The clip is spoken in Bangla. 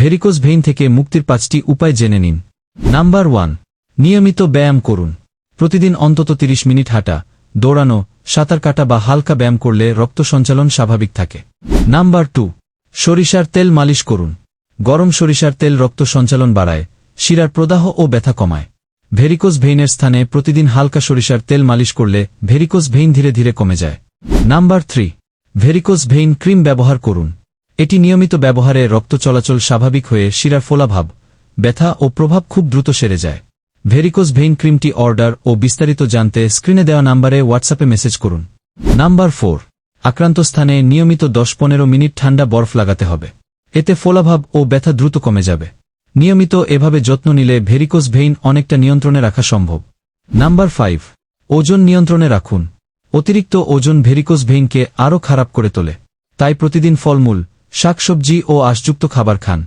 ভেরিকোজ ভেইন থেকে মুক্তির পাঁচটি উপায় জেনে নিন। নাম্বার ওয়ান, নিয়মিত ব্যায়াম করুন। প্রতিদিন অন্তত ৩০ মিনিট হাঁটা, দৌড়ানো, সাঁতার কাটা বা হালকা ব্যায়াম করলে রক্ত সঞ্চালন স্বাভাবিক থাকে। নাম্বার টু, সরিষার তেল মালিশ করুন। গরম সরিষার তেল রক্ত সঞ্চালন বাড়ায়, শিরার প্রদাহ ও ব্যথা কমায়। ভেরিকোজ ভেইনের স্থানে প্রতিদিন হালকা সরিষার তেল মালিশ করলে ভেরিকোজ ভেইন ধীরে ধীরে কমে যায়। Number three varicose vein cream ব্যবহার করুন। এটি নিয়মিত ব্যবহারে রক্ত চলাচল স্বাভাবিক হয়ে শিরার ফোলাভাব, ব্যথা ও প্রভাব খুব দ্রুত সেরে যায়। ভেরিকোজ ভেইন ক্রিমটি অর্ডার ও বিস্তারিত জানতে স্ক্রিনে দেওয়া নাম্বারে হোয়াটসঅ্যাপে মেসেজ করুন। নাম্বার ফোর, আক্রান্ত স্থানে নিয়মিত দশ পনেরো মিনিট ঠান্ডা বরফ লাগাতে হবে। এতে ফোলাভাব ও ব্যথা দ্রুত কমে যাবে। নিয়মিত এভাবে যত্ন নিলে ভেরিকোজ ভেইন অনেকটা নিয়ন্ত্রণে রাখা সম্ভব। নাম্বার ফাইভ, ওজন নিয়ন্ত্রণে রাখুন। অতিরিক্ত ওজন ভেরিকোজ ভেইনকে আরও খারাপ করে তোলে। তাই প্রতিদিন ফলমূল শাকসবজি ও আশযুক্ত খাবার খান।